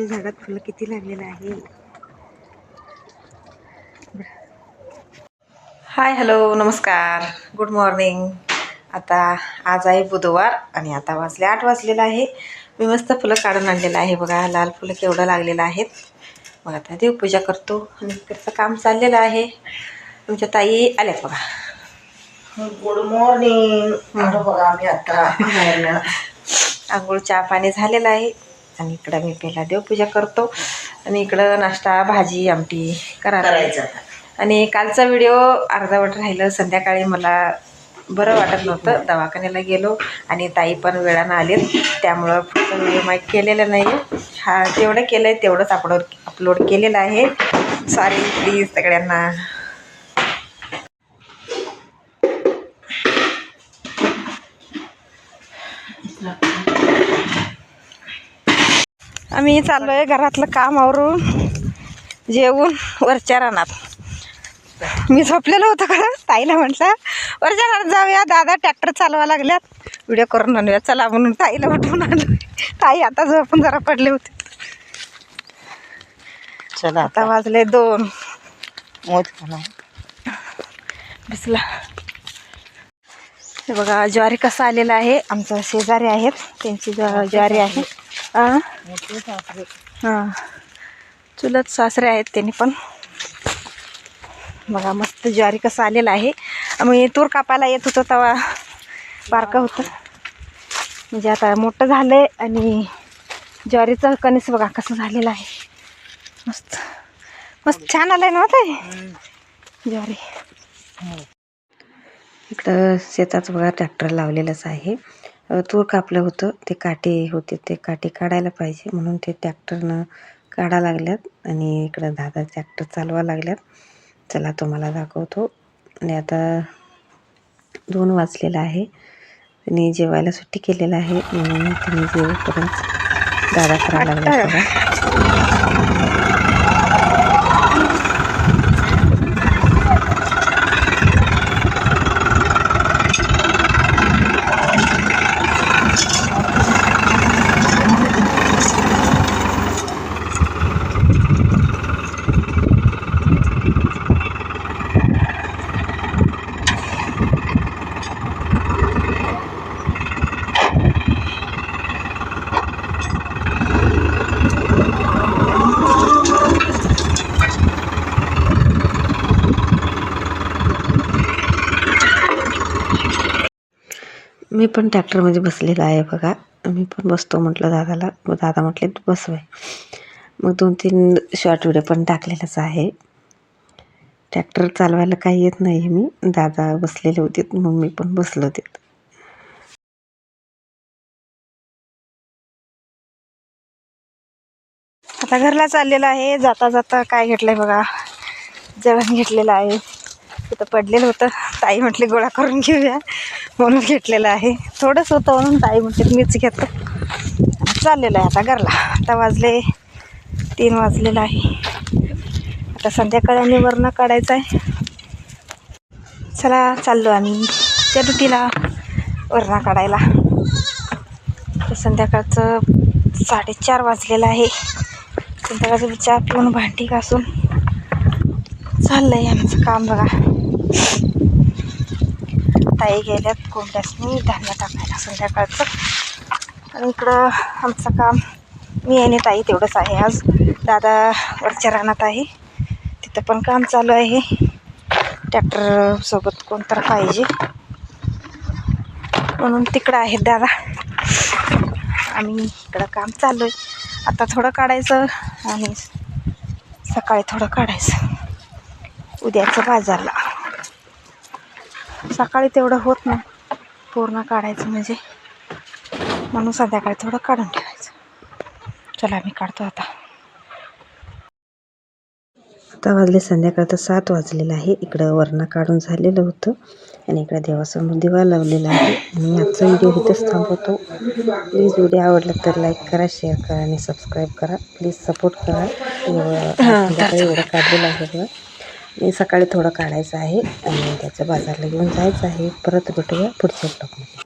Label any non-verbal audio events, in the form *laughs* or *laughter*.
आमच्या झाडात फुलं किती लागलेलं आहे? हाय हॅलो नमस्कार. गुड मॉर्निंग आता आज आहे बुधवार आणि आता वाजले आठ वाजलेलं आहे. मी मस्त फुलं काढून आणलेलं आहे बघा. लाल फुलं केवढं लागलेलं आहेत. मग आता देवपूजा करतो आणि इकडचं काम चाललेलं आहे. तुमच्या ताई आल्या बघा. गुड मॉर्निंग बघा आम्ही आता. *laughs* आंघोळ चहा पाणी झालेलं आहे. आणि इकडं मी पहिला देवपूजा करतो. आणि इकडं नाश्ता भाजी आमटी करा करायचं. आणि कालचा व्हिडिओ अर्धावट राहिलं. संध्याकाळी मला बरं वाटत नव्हतं. दवाखान्याला गेलो आणि ताई पण वेळानं आलेत. त्यामुळं पुढचा व्हिडिओ माहीत केलेला नाही हा जेवढं केलं आहे तेवढंच अपलोड अपलोड केलेलं आहे. सॉरी प्लीज सगळ्यांना. आम्ही चाललो आहे घरातलं काम आवरून जेवून वरच्या रानात. मी झोपलेलं होतं खरं ताईला म्हटलं वरच्या रानात जाऊया दादा ट्रॅक्टर चालवा लागल्यात. व्हिडिओ करून आणूया चला म्हणून ताईला उठवून आणलं. ताई आता झोपून जरा पडले होते. चला आता. वाजले दोन. दिसला हे बघा ज्वारी कसा आलेला आहे आमचं शेजारी आहेत त्यांची ज्वा- ज्वारी आहे. हां हां. चुलत सासरे आहेत त्यांनी पण. बघा मस्त ज्वारी कसं आलेलं आहे. आम्ही तूर कापायला येत होतो तेव्हा. बारकं होतं. म्हणजे आता मोठं झालं आहे आणि ज्वारीचं कणीस बघा कसं झालेलं आहे. मस्त. मस्त छान आलं आहे ना ते ज्वारी. इकडं शेतात बघा ट्रॅक्टर लावलेलंच आहे. तूर कापलं होतं. ते काटे होते. ते काटे काढायला पाहिजे. म्हणून ते ट्रॅक्टरनं काढा लागल्यात आणि इकडं दादा ट्रॅक्टर चालवा लागल्यात. चला तुम्हाला दाखवतो. आणि आता दोन वाजलेलं आहे. त्यांनी जेवायला सुट्टी केलेलं आहे. म्हणून त्यांनी जेवेपर्यंत दादा करायला लागला मी पण ट्रॅक्टरमध्ये बसलेला आहे बघा. मी पण बसतो म्हटलं दादाला. मग दादा म्हटले तू बसवाय मग दोन तीन शॉर्ट व्हिडिओ पण टाकलेलाच आहे. ट्रॅक्टर चालवायला काही येत नाही मी. दादा बसलेले होते मग मी पण बसलो होते. आता घरला चाललेलं आहे. जाता जाता काय घेतलंय बघा. जेवण घेतलेलं आहे. तिथं पडलेलं होतं. ताई म्हटली गोळा करून घेऊया. म्हणून घेतलेलं आहे. थोडंच होतं म्हणून ताई म्हटली मीच घेतो. चाललेलं आहे आता घरला. आता वाजले तीन वाजलेलं आहे. आता संध्याकाळी आम्ही वरणं काढायचं आहे. चला चाललो आम्ही. त्या ड्युटीला वरणा काढायला. तर संध्याकाळचं साडेचार वाजलेलं आहे. संध्याकाळचं चहा पिऊन भांडी घासून चाललं आहे आमचं काम बघा. ताई गेल्यात कोंड्यासनी धान्य टाकायला संध्याकाळचं. आणि इकडं आमचं काम मी आणि ताई तेवढंच आहे. आज दादा वरच्या रानात आहे. तिथं पण काम चालू आहे. ट्रॅक्टर सोबत कोणतर पाहिजे. म्हणून तिकडं आहेत दादा. आम्ही इकडं काम चालू आहे. आता थोडं काढायचं आणि सकाळी थोडं काढायचं. उद्याचं बाजारला सकाळी तेवढं होत नाही. पूर्ण काढायचं म्हणजे म्हणून संध्याकाळी थोडं काढून ठेवायचं. चला मी काढतो आता. आता वाजले संध्याकाळचं सात वाजलेलं आहे. इकडं वरणा काढून झालेलं होतं आणि इकडं देवासमोर दिवा लावलेला आहे. आणि मी आजचा व्हिडिओ इथेच थांबवतो. प्लीज व्हिडिओ आवडला तर लाईक करा शेअर करा आणि सबस्क्राईब करा. प्लीज सपोर्ट करा. एवढं काढलेलं आहे मी सकाळी थोडं काढायचं आहे आणि त्याचं बाजारला घेऊन जायचं आहे. परत भेटूया पुढच्या ब्लॉगमध्ये